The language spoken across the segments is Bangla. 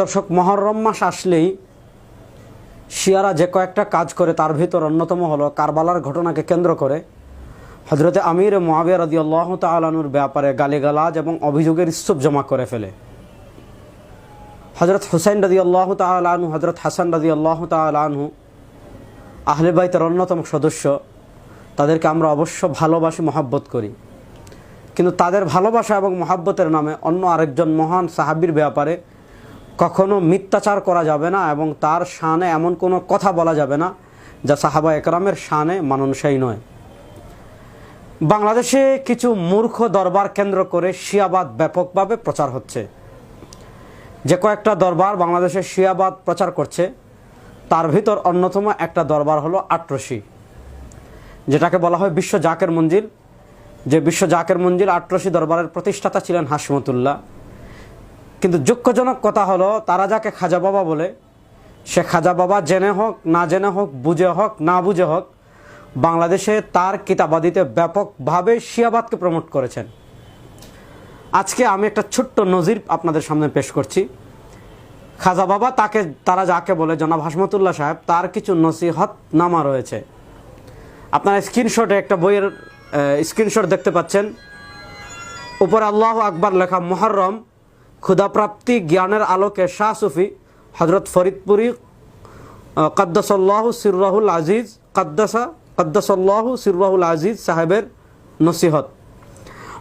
দর্শক, মহরম মাস আসলেই শিয়ারা যে কয়েকটা কাজ করে তার ভিতর অন্যতম হলো কারবালার ঘটনাকে কেন্দ্র করে। হজরতে আমির মহাবিয়া রদি আল্লাহ তালানুর ব্যাপারে গালিগালাজ এবং অভিযোগের স্তূপ জমা করে ফেলে। হজরত হুসাইন রদি আল্লাহ তালু হজরত হাসান রদি আল্লাহ তালু আহলে বাইতের অন্যতম সদস্য। তাদেরকে আমরা অবশ্য ভালোবাসি, মহাব্বত করি। কিন্তু তাদের ভালোবাসা এবং মহাব্বতের নামে অন্য আরেকজন মহান সাহাবির ব্যাপারে কখনো মিথ্যাচার করা যাবে না এবং তার শানে এমন কোনো কথা বলা যাবে না যা সাহাবা একরামের শানে মাননসাই নয়। বাংলাদেশে কিছু মূর্খ দরবার কেন্দ্র করে শিয়াবাদ ব্যাপকভাবে প্রচার হচ্ছে। যে কয়েকটা দরবার বাংলাদেশে শিয়াবাদ প্রচার করছে, তার ভিতর অন্যতম একটা দরবার হলো আট্রসি, যেটাকে বলা হয় বিশ্ব জাকের মঞ্জিল। যে বিশ্ব জাকের মঞ্জিল আট্রসি দরবারের প্রতিষ্ঠাতা ছিলেন হাসমতুল্লাহ। কিন্তু দুঃখজনক কথা হলো, তারা যাকে খাজা বাবা বলে, সে খাজা বাবা জেনে হোক, না জেনে হোক, বুঝে হোক, না বুঝে হোক, বাংলাদেশে তার কিতাবাদিতে ব্যাপকভাবে শিয়াবাদকে প্রমোট করেছেন। আজকে আমি একটা ছোট্ট নজির আপনাদের সামনে পেশ করছি। খাজা বাবা তাকে, তারা যাকে বলে, জনাব হাসমতুল্লাহ সাহেব, তার কিছু নসিহত নামা রয়েছে। আপনারা স্ক্রিনশটে একটা বইয়ের স্ক্রিনশট দেখতে পাচ্ছেন। উপর আল্লাহ আকবার লেখা মহরম ক্ষুদাপ্রাপ্তি জ্ঞানের আলোকে শাহ সুফি হজরত ফরিদপুরি কদ্দাসল্লাহ সিররাহুল আজিজ, কদ্দাসা, কদ্দাসল্লাহ সিররাহুল আজিজ সাহেবের নসিহত।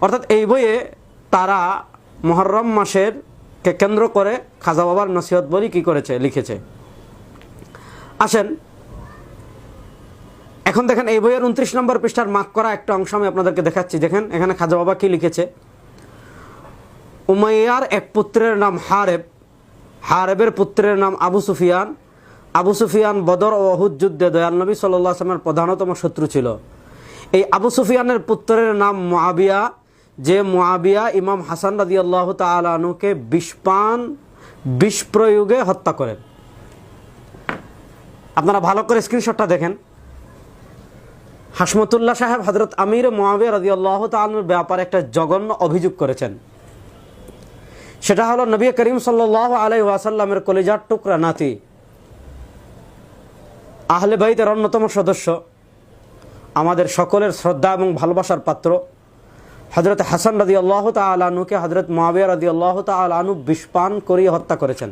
অর্থাৎ এই বইয়ে তারা মহরম মাসের কে কেন্দ্র করে খাজা বাবার নসিহত বলি কি করেছে, লিখেছে। আসেন, এখন দেখেন এই বইয়ের উনত্রিশ নম্বর পৃষ্ঠার মার্ক করা একটা অংশ আমি আপনাদেরকে দেখাচ্ছি। দেখেন, এখানে খাজা বাবা কি লিখেছে? উমাইয়ার এক পুত্রের নাম হারেব। হারেবের পুত্রের নাম আবু সুফিয়ান। আবু সুফিয়ান বদর ও অহুদ যুদ্ধে দয়াল নবী সাল্লাহ আসলামের প্রধানতম শত্রু ছিল। এই আবু সুফিয়ানের পুত্রের নাম মোয়াবিয়া যে মোয়াবিয়া ইমাম হাসান রাজি আল্লাহ তালুকে বিষপান বিষ প্রয়োগে হত্যা করেন। আপনারা ভালো করে স্ক্রিনশটটা দেখেন। হাসমতুল্লাহ সাহেব হজরত আমির মোয়াবিয়া রাজি আল্লাহ তালুর ব্যাপারে একটা জঘন্য অভিযোগ করেছেন। সেটা হলো নবী করিম সাল্লাহ আলাই ওয়াসাল্লামের কলিজার টুকরা নাতি। আহলে বাইতের অন্যতম সদস্য, আমাদের সকলের শ্রদ্ধা এবং ভালোবাসার পাত্র। হজরত হাসান রাজি আল্লাহ তালুকে হজরত মাবিয়া রাজি আল্লাহ তালু বিষপান করিয়ে হত্যা করেছেন।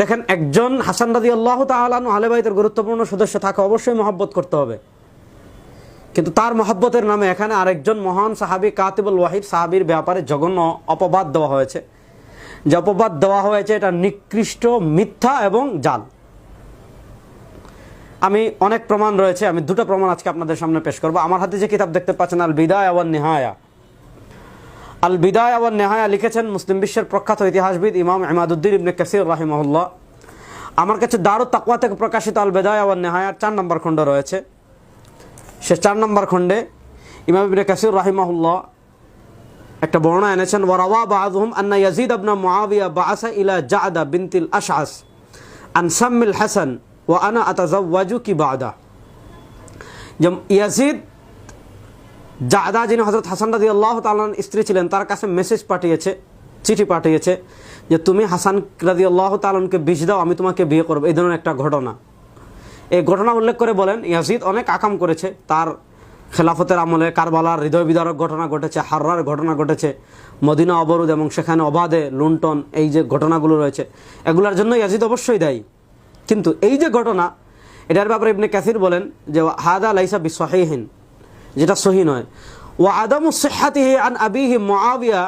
দেখেন, একজন হাসান রাজি আল্লাহ তালু আহলে বাইতের গুরুত্বপূর্ণ সদস্য থাকে অবশ্যই মহব্বত করতে হবে। কিন্তু তার মহব্বতের নামে এখানে আরেকজন মহান সাহাবি কাতিবুল ওয়াহিদ সাহাবির ব্যাপারে জঘন্য অপবাদ দেওয়া হয়েছে। যে অপবাদ দেওয়া হয়েছে, এটা নিকৃষ্ট মিথ্যা এবং জাল। আমি অনেক প্রমাণ রয়েছে, আমি দুটো প্রমাণ আজকে আপনাদের সামনে পেশ করব। আমার হাতে যে কিতাব দেখতে পাচ্ছেন, আল বিদায় আওয়ান নেহায়া। আল বিদায় আওয়ান নেহায়া লিখেছেন মুসলিম বিশ্বের প্রখ্যাত ইতিহাসবিদ ইমাম ইমাদুদ্দিন ইবনে কাসির রাহিমহল্লা আমার কাছে দারুদ তাকুয়া থেকে প্রকাশিত আল বিদায় আওয়ান নেহায়ার চার নম্বর খণ্ড রয়েছে। সে চার নম্বর খণ্ডে ইমাম কাসির রাহিমাহুল্লাহ একটা বর্ণনা এনেছেন ওয়ারাওয়া বাদহুম আন্না ইয়াজিদ আবনা মুআবিয়া বাআসা ইলা জাআদা বিনতিল আশআস আন সাম্মিল হাসান ওয়া আনা আতাজাওয়াজু কি বাদা। যে ইয়াজিদ জাদা যিনি হজরত হাসান রাজি আল্লাহ তালান স্ত্রী ছিলেন, তার কাছে মেসেজ পাঠিয়েছে, চিঠি পাঠিয়েছে যে, তুমি হাসান রাজি আল্লাহ তালনকে বিষ দাও, আমি তোমাকে বিয়ে করব। এই ধরনের একটা ঘটনা। এই ঘটনা উল্লেখ করে বলেন, ইয়াজিদ অনেক আকাম করেছে। তার খেলাফতের আমলে কারবালার হৃদয় বিদারক ঘটনা ঘটেছে, হাররার ঘটনা ঘটেছে, মদিনা অবরোধ এবং সেখানে অবাধে লুণ্ঠন, এই যে ঘটনাগুলো রয়েছে, এগুলোর জন্য ইয়াজিদ অবশ্যই দায়ী। কিন্তু এই যে ঘটনা, এটার ব্যাপারে ইবনে ক্যাসির বলেন যে, হাদা লাইসা বিসহিহীন যেটা সহি নয়। ও আদম সেহাতিহি আন আবিহি মোয়াবিয়া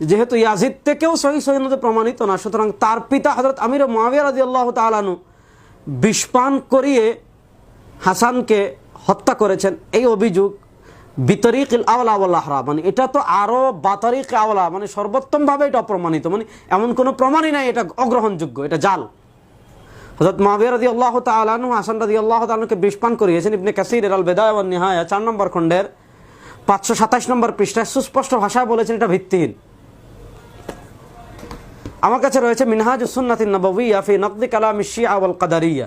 যেহেতু ইয়াজিদ থেকেও সহি সহিনতে প্রমাণিত না, সুতরাং তার পিতা হজরত আমির মোয়াবিয়া রাজি আল্লাহ তালানু বিষপান করিয়ে হাসানকে হত্যা করেছেন। এই অভিযোগ বিতরিক আওলা আল্লাহরা মানে এটা তো আরও বাতরিক আওলা মানে সর্বোত্তমভাবে এটা অপ্রমাণিত মানে এমন কোনো প্রমাণই নাই, এটা অগ্রহণযোগ্য, এটা জাল। হজরত মাবিয়া রাদি আল্লাহ তালু হাসান রাদি আল্লাহ তালুকে বিষপান করিয়েছেন। ইবনে কাসির, এর আল বেদায় নিহায়া, চার নম্বর খণ্ডের পাঁচশো সাতাশ নম্বর পৃষ্ঠায় সুস্পষ্ট ভাষায় বলেছেন এটা ভিত্তিহীন। আমার কাছে রয়েছে মিনহাজ সুন্নাতিন নবউইয়া ফি নকদি কালাম শিয়া ওয়াল কাদারিয়া।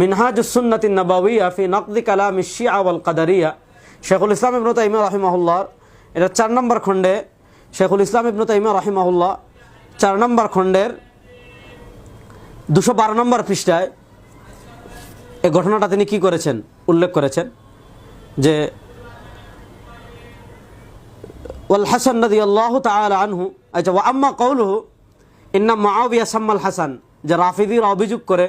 মিনহাজ সুন্নাতিন নবউইয়া ফি নকদি কালাম শিয়া ওয়াল কাদারিয়া। শেখুল ইসলাম ইবনু তাইমিয়া রাহিমাহুল্লাহ, এটা চার নম্বর খণ্ডে। শেখুল ইসলাম ইবনু তাইমা রাহিমাহুল্লাহ, চার নম্বর খণ্ডের দুশো বারো নম্বর পৃষ্ঠায় এই ঘটনাটা তিনি কি করেছেন? উল্লেখ করেছেন যে ওয়াল হাসান নদী আল্লাহ তালা আনহু আচ্ছা ওয়া আম্মা কৌলহু ইন্না মাআবিয়া সাম্মাল হাসান, যে রাফিদিরা অভিযোগ করে,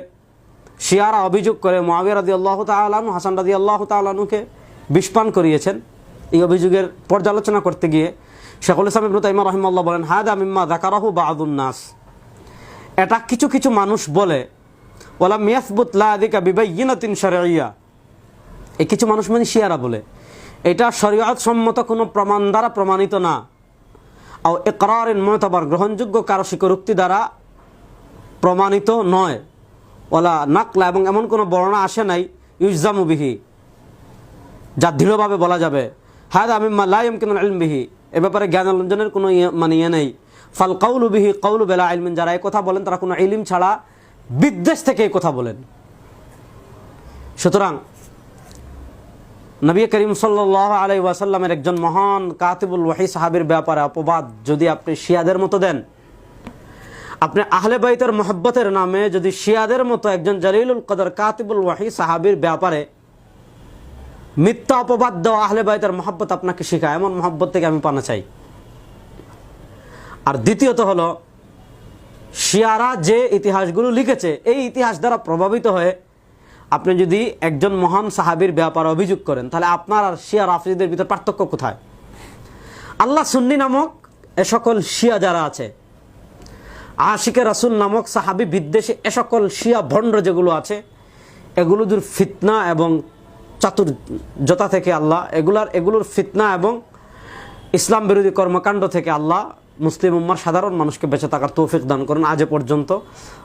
শিয়ারা অভিযোগ করে মাআবিয়া রাদি আল্লাহ তালু হাসান রাদি আল্লাহ তালুকে বিষপান করিয়েছেন। এই অভিযোগের পর্যালোচনা করতে গিয়ে শেখুল ইসলাম ইবনু তাইমা রহিমাল্লাহ বলেন হাদা মিম্মা জাকারাহু বা নাস। এটা কিছু কিছু মানুষ বলে ওলা মিয়াসবুত লাদিকা বিবাইয়িনাতিন শারঈয়া এই কিছু মানুষ মানে শিয়ারা বলে। এটা শরীয়ত সম্মত কোনো প্রমাণ দ্বারা প্রমাণিত না। ও একরারিন মতবার গ্রহণযোগ্য কারও স্বীকারোক্তি দ্বারা প্রমাণিত নয়। ওলা নাকলা এবং এমন কোনো বর্ণনা আসে নাই ইউজামুবিহি যা দৃঢ়ভাবে বলা যাবে। হাদ আমি লাইম কেন বিহি, এ ব্যাপারে জ্ঞান অর্জনের কোনো ইয়ে- মানে ইয়ে নেই। ফাল কৌলু বিহি কৌলু বেলা আলমিন যারা এই কথা বলেন তারা কোনো ইলিম ছাড়া বিদ্বেষ থেকে এই কথা বলেন। সুতরাং নবী করিম সাল্লাহ আলাই ওয়াসাল্লামের একজন মহান কাতিবুল ওয়াহি সাহাবির ব্যাপারে অপবাদ যদি আপনি শিয়াদের মতো দেন, আপনি আহলে বাইতের মহব্বতের নামে যদি শিয়াদের মতো একজন জলিলুল কদর কাতিবুল ওয়াহি সাহাবির ব্যাপারে মিথ্যা অপবাদ দেওয়া আহলে বাইতের মহব্বত আপনাকে শেখায়, এমন মহব্বত থেকে আমি পানা চাই। আর দ্বিতীয়ত হলো, শিয়ারা যে ইতিহাসগুলো লিখেছে, এই ইতিহাস দ্বারা প্রভাবিত হয়ে আপনি যদি একজন মহান সাহাবির ব্যাপারে অভিযোগ করেন, তাহলে আপনার আর শিয়া রাফিদের ভিতর পার্থক্য কোথায়? আল্লাহ সুন্নি নামক এ সকল শিয়া যারা আছে, আশিকে রাসুল নামক সাহাবি বিদ্বেষে এ সকল শিয়া ভণ্ড যেগুলো আছে, এগুলোদের ফিতনা এবং চাতুর, জতা থেকে আল্লাহ, এগুলার, এগুলোর ফিতনা এবং ইসলাম বিরোধী কর্মকাণ্ড থেকে আল্লাহ মুসলিম উম্মার সাধারণ মানুষকে বেঁচে থাকার তৌফিক দান করেন। আজ পর্যন্ত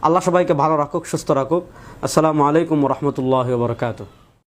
আল্লাহ সবাইকে ভালো রাখুক, সুস্থ রাখুক। আসসালামু আলাইকুম রহমতুল্লাহ বরকাত